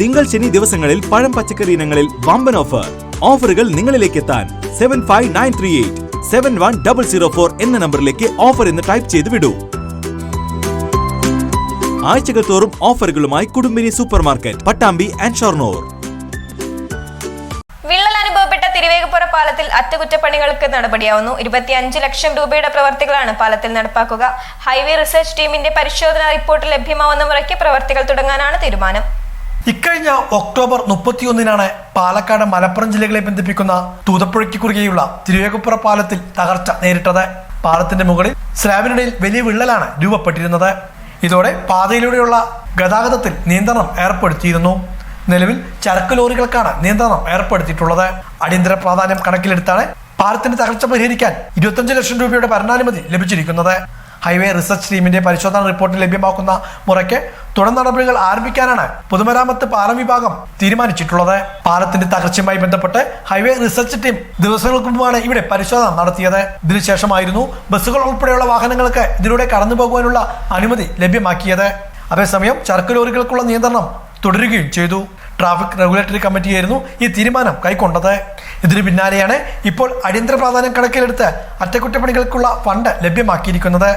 തിങ്കൾ ശനി ദിവസങ്ങളിൽ പഴം പച്ചക്കറി ഇനങ്ങളിൽ വമ്പൻ ഓഫർ ഓഫറുകൾ നിങ്ങളിലേക്ക് എത്താൻ seven five nine three eight seven one double zero four എന്ന നമ്പറിലേക്ക് ഓഫർ എന്ന് ടൈപ്പ് ചെയ്ത് വിടൂ. ആഴ്ചകൾ തോറും ഓഫറുകളുമായി Kudumbini super market Pattambi and Shoranur. വിള്ളൽ അനുഭവപ്പെട്ട തിരുവേഗപ്പുറ പാലത്തിൽ അറ്റകുറ്റപ്പണികൾക്ക് നടപടിയാവുന്നു. ഇരുപത്തിയഞ്ച് ലക്ഷം രൂപയുടെ പ്രവർത്തികളാണ് പാലത്തിൽ നടപ്പാക്കുക. ഹൈവേ റിസർച്ച് ടീമിന്റെ പരിശോധനാ റിപ്പോർട്ട് ലഭ്യമാവുന്ന മുറയ്ക്ക് പ്രവർത്തികൾ തുടങ്ങാനാണ് തീരുമാനം. ഇക്കഴിഞ്ഞ ഒക്ടോബർ മുപ്പത്തിയൊന്നിനാണ് പാലക്കാട് മലപ്പുറം ജില്ലകളെ ബന്ധിപ്പിക്കുന്ന തൂതപ്പുഴയ്ക്ക് കുറുകെയുള്ള തിരുവേഗപ്പുറ പാലത്തിൽ തകർച്ച നേരിട്ടത്. പാലത്തിന്റെ മുകളിൽ സ്ലാബിനിടയിൽ വലിയ വിള്ളലാണ് രൂപപ്പെട്ടിരുന്നത്. ഇതോടെ പാതയിലൂടെയുള്ള ഗതാഗതത്തിൽ നിയന്ത്രണം ഏർപ്പെടുത്തിയിരുന്നു. നിലവിൽ ചരക്ക് ലോറികൾക്കാണ് നിയന്ത്രണം ഏർപ്പെടുത്തിയിട്ടുള്ളത്. അടിയന്തര പ്രാധാന്യം കണക്കിലെടുത്താണ് പാലത്തിന്റെ തകർച്ച പരിഹരിക്കാൻ ഇരുപത്തഞ്ച് ലക്ഷം രൂപയുടെ ഭരണാനുമതി ലഭിച്ചിരിക്കുന്നത്. ഹൈവേ റിസർച്ച് ടീമിന്റെ പരിശോധന റിപ്പോർട്ട് ലഭ്യമാക്കുന്ന മുറയ്ക്ക് തുടർ നടപടികൾ ആരംഭിക്കാനാണ് പൊതുമരാമത്ത് പാലം വിഭാഗം തീരുമാനിച്ചിട്ടുള്ളത്. പാലത്തിന്റെ തകർച്ചയുമായി ബന്ധപ്പെട്ട് ഹൈവേ റിസർച്ച് ടീം ദിവസങ്ങൾക്ക് മുമ്പാണ് ഇവിടെ പരിശോധന നടത്തിയത്. ഇതിനുശേഷമായിരുന്നു ബസ്സുകൾ ഉൾപ്പെടെയുള്ള വാഹനങ്ങൾക്ക് ഇതിലൂടെ കടന്നു പോകുവാനുള്ള അനുമതി ലഭ്യമാക്കിയത്. അതേസമയം ചരക്ക് ലോറികൾക്കുള്ള നിയന്ത്രണം തുടരുകയും ചെയ്തു. ട്രാഫിക് റെഗുലേറ്ററി കമ്മിറ്റിയായിരുന്നു ഈ തീരുമാനം കൈക്കൊണ്ടത്. ഇതിനു പിന്നാലെയാണ് ഇപ്പോൾ അടിയന്തര പ്രാധാന്യം കണക്കിലെടുത്ത് അറ്റകുറ്റപ്പണികൾക്കുള്ള ഫണ്ട് ലഭ്യമാക്കിയിരിക്കുന്നത്.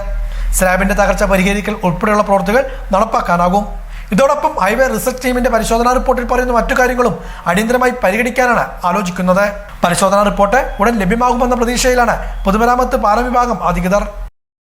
സ്ലാബിന്റെ തകർച്ച പരിഹരിക്കൽ ഉൾപ്പെടെയുള്ള പ്രവൃത്തികൾ നടപ്പാക്കാനാകും. ഇതോടൊപ്പം ഹൈവേ റിസർച്ച് ടീമിന്റെ പരിശോധനാ റിപ്പോർട്ടിൽ പറയുന്ന മറ്റു കാര്യങ്ങളും അടിയന്തരമായി പരിഗണിക്കാനാണ് ആലോചിക്കുന്നത്. പരിശോധനാ റിപ്പോർട്ട് ഉടൻ ലഭ്യമാകുമെന്ന പ്രതീക്ഷയിലാണ് പൊതുമരാമത്ത് പാലം വിഭാഗം അധികൃതർ.